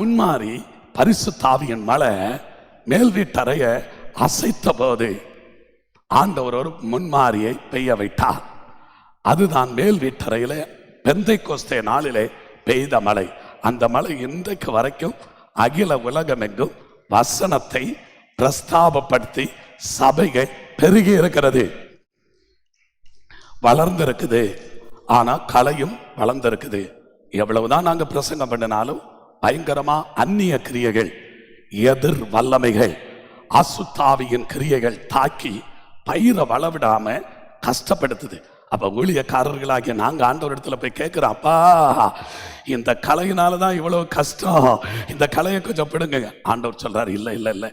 முன்மாறி பரிசு தாவியின் மலை மேல் வீட்டறைய அசைத்த போது ஆண்டவர் ஒரு முன்மாரியை பெய்ய வைத்தார். அதுதான் மேல் வீட்டறையில பெந்தை கோஸ்தே நாளிலே பெய்த மழை அந்த மழை இன்றைக்கு வரைக்கும் அகில உலகமெங்கும் வசனத்தை பிரஸ்தாபப்படுத்தி சபைகள் பெருகி இருக்கிறது. வளர்ந்திருக்குது. ஆனா கலையும் வளர்ந்திருக்குது. எவ்வளவுதான் நாங்க பிரசங்கம் பண்ணினாலும் பயங்கரமா அந்நிய கிரியைகள் எதிர் வல்லமைகள் அசுத்தாவியின் கிரியைகள் தாக்கி பயிரை வளவிடாம கஷ்டப்படுத்துது. அப்ப ஊழியக்காரர்களாகிய நாங்க ஆண்டவர் இடத்துல போய் கேட்கிறோம் அப்பா இந்த கலையினால தான் இவ்வளவு கஷ்டம். இந்த கலையை கொஞ்சம் பிடுங்க ஆண்டவர் சொல்றாரு இல்லை இல்லை இல்லை.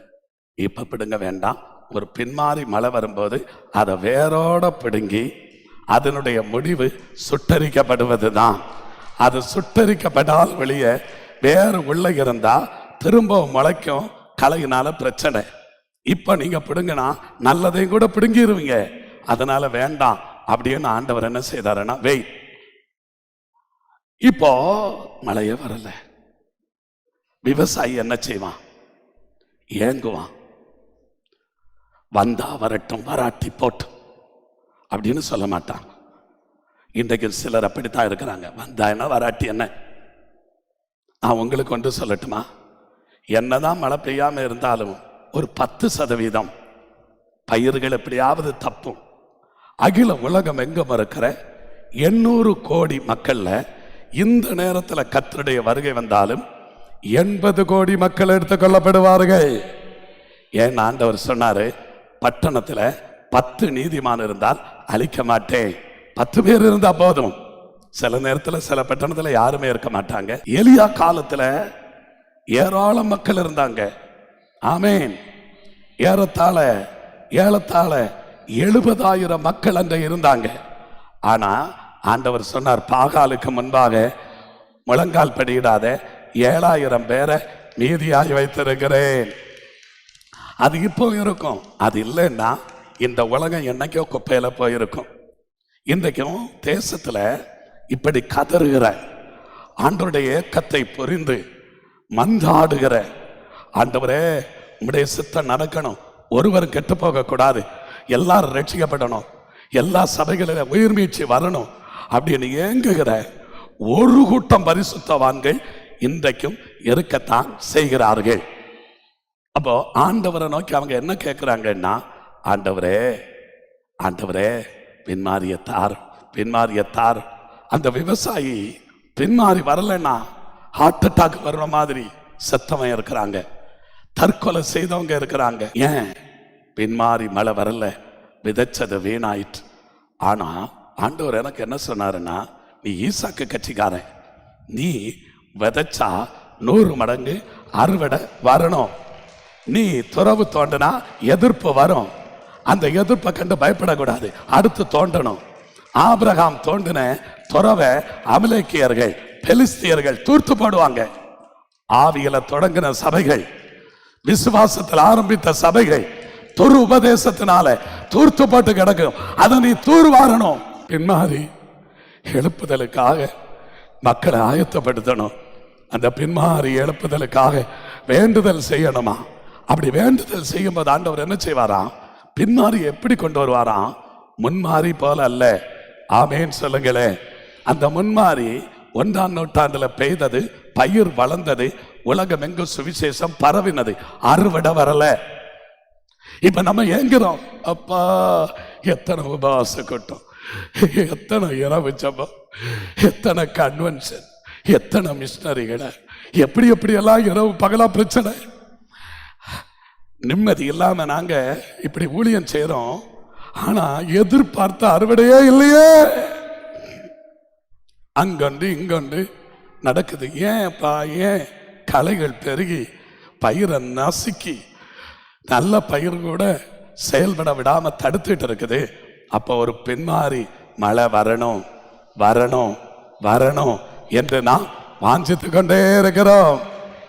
இப்ப பிடுங்க வேண்டாம். ஒரு பின்மாறி மழை வரும்போது அதை வேரோட பிடுங்கி அதனுடைய முடிவு சுட்டரிக்கப்படுவது தான் அது சுட்டரிக்கப்படால் வெளியே வேறு உள்ள இருந்தா திரும்பவும் முளைக்கும். கலையினால பிரச்சனை. இப்ப நீங்க பிடுங்கினா நல்லதையும் கூட பிடுங்கிடுவீங்க அதனால வேண்டாம் அப்படின்னு ஆண்டவர் என்ன செய்தாருன்னா வெய் இப்போ மழையே வரல. விவசாயி என்ன செய்வான்? ஏங்குவான். வந்தா வரட்டும் வராட்டி போட்டும் அப்படின்னு சொல்ல மாட்டான். இன்றைக்கு சிலர் அப்படித்தான் இருக்கிறாங்க. வந்தா என்ன வராட்டி என்ன? நான் உங்களுக்கு ஒன்று சொல்லட்டுமா? என்னதான் மழை பெய்யாமல் இருந்தாலும் ஒரு பத்து சதவீதம் பயிர்கள் எப்படியாவது தப்பும். அகில உலகம் எங்கும் இருக்கிற எண்ணூறு கோடி மக்களில் இந்த நேரத்தில் கத்தருடைய வருகை வந்தாலும் எண்பது கோடி மக்கள் எடுத்துக்கொள்ளப்படுவார்கள் ஏன் ஆண்டவர் சொன்னார்? பட்டணத்தில் பத்து நீதிமான் இருந்தால் அழிக்க மாட்டேன். பத்து பேர் இருந்தால் போதும். சில நேரத்தில் சில பட்டணத்தில் யாருமே இருக்க மாட்டாங்க. எலியா காலத்தில் ஏராளம் மக்கள் இருந்தாங்க. ஆமேன். ஏறத்தாழ ஏழத்தாழ எழுபதாயிரம் மக்கள் அங்கே இருந்தாங்க. ஆனால் ஆண்டவர் சொன்னார் பாகாலுக்கு முன்பாக முழங்கால் படியிடாத ஏழாயிரம் பேரை மீதியாகி வைத்திருக்கிறேன். அது இப்போ இருக்கும். அது இல்லைன்னா இந்த உலகம் என்னைக்கோ குப்பையில் போயிருக்கும். இன்றைக்கும் தேசத்தில் இப்படி கதறுகிற ஆண்டவருடைய ஏக்கத்தை புரிந்து மந்தாடுகிற ஆண்டவரே உம்முடைய சித்தம் நடக்கணும். ஒருவர் கெட்டு போகக்கூடாது. எல்லாரும் ரட்சிக்கப்படணும். எல்லா சபைகளில உயிர் மீட்சி வரணும் அப்படின்னு ஏங்குகிற ஒரு கூட்டம் பரிசுத்தவான்கள் இன்றைக்கும் இருக்கத்தான் செய்கிறார்கள். அப்போ ஆண்டவரை நோக்கி அவங்க என்ன கேட்குறாங்கன்னா ஆண்டவரே ஆண்டவரே பின்மாறிய தார் பின்மாறிய தார் அந்த விவசாயி பின்மாறி வரலைன்னா ஹார்ட் அட்டாக் வர்ற மாதிரி செத்தவன் இருக்கிறாங்க. தற்கொலை செய்தவங்க இருக்கிறாங்க. ஏன்? பின்மாறி மழை வரல விதைச்சது வீணாயிற்று. ஆனா ஆண்டவர் எனக்கு என்ன சொன்னாருன்னா நீ ஈசாக்கு கட்சிக்காரன். நீ விதைச்சா நூறு மடங்கு அறுவடை வரணும். நீ துறவு தோண்டினா எதிர்ப்பு வரும். அந்த எதிர்ப்பை கண்டு பயப்படக்கூடாது. அடுத்து தோண்டணும். ஆபிரகாம் தோண்டின துறவை அமலேக்கியர்கள் பெலிஸ்தியர்கள் தூர்த்து போடுவாங்க. ஆவியில தொடங்கின சபைகள் விசுவாசத்தில் ஆரம்பித்த சபைகள் துரு உபதேசத்தினால தூர்த்து போட்டு கிடக்கும். அதை நீ தூர்வாரணும். பின்மாறி எழுப்புதலுக்காக மக்களை ஆயத்தப்படுத்தணும். அந்த பின்மாறி எழுப்புதலுக்காக வேண்டுதல் செய்யணுமா? அப்படி வேண்டுதல் செய்யும்போது ஆண்டவர் என்ன செய்வாராம்? பின்மாறி எப்படி கொண்டு வருவாராம்? முன்மாறி போல அல்ல. ஆமேன்னு சொல்லுங்களேன். அந்த முன்மாறி ஒன்றாம் நூற்றாண்டுல பெய்தது பயிர் வளர்ந்தது உலகம் எங்கும் சுவிசேஷம் பரவினது. அறுவடை வரல. இப்ப நம்ம ஏங்குறோம். அப்பா எத்தனை உபவாச கூட்டம் எத்தனை இரவு ஜபம். எத்தனை கன்வென்ஷன் எத்தனை மிஷினரிகளை எப்படி எப்படி எல்லாம் இரவு பகலா பிரச்சனை. நிம்மதி இல்லாம நாங்க இப்படி ஊழியம் செய்யறோம் ஆனா எதிர்பார்த்த அறுவடையே இல்லையே. அங்கொண்டு இங்கொண்டு நடக்குது. ஏன் பா ஏன்? களைகள் பெருகி பயிரை நசுக்கி நல்ல பயிர் கூட செயல்பட விடாமல் தடுத்துட்டு இருக்குது. அப்போ ஒரு பின்மாறி மழை வரணும் வரணும் வரணும் என்று நாம் வாஞ்சித்து கொண்டே இருக்கிறோம்.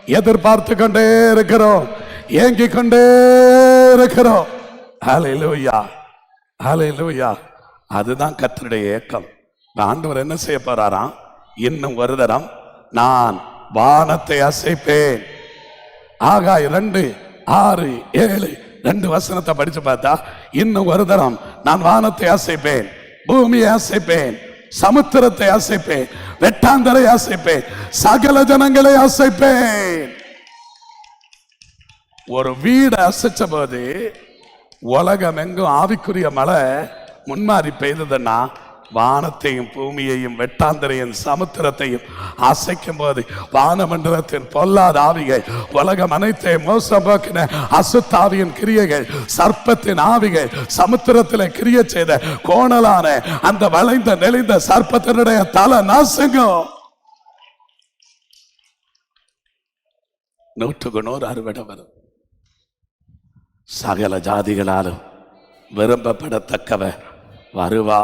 எதிர்பார்த்து கொண்டே இருக்கிறோம். ஏங்கிக் கொண்டே இருக்கிறோம். ஹalleluya ஹalleluya. அதுதான் கத்தருடைய ஏக்கம். ஆண்டவர் என்ன செய்ய போறாராம்? இன்னும் ஒரு தரம் நான் வானத்தை அசைப்பேன். ஆகாய் ரெண்டு ஆறு ஏழு ரெண்டு வசனத்தை படிச்சு பார்த்தா இன்னும் ஒரு தரம் நான் வானத்தை அசைப்பேன் பூமியை அசைப்பேன் சமுத்திரத்தை அசைப்பேன் வெட்டாந்தரை அசைப்பேன் சகல ஜனங்களை அசைப்பேன். ஒரு வீடு அசைச்ச போது உலகம் எங்கும் ஆவிக்குரிய மழை முன்மாறி பெய்ததுன்னா வானத்தையும் பூமியையும் வெட்டாந்தரையும் சமுத்திரத்தையும் அசைக்கும் போது வானமண்டலத்தின் பொல்லாத ஆவிகள் உலகம் அனைத்தையும் மோசம் போக்கின அசுத்தாவியின் கிரியைகள் சர்ப்பத்தின் ஆவிகள் சமுத்திரத்தில் கிரிய செய்த கோணலான அந்த வளைந்த நெளிந்த சர்ப்பத்தினுடைய தலை நாசங்கம் நூற்றுக்கு நூறு அறுவடை வரும். சகல ஜாதிகளாலும் விரும்பப்படத்தக்கவர் வருவா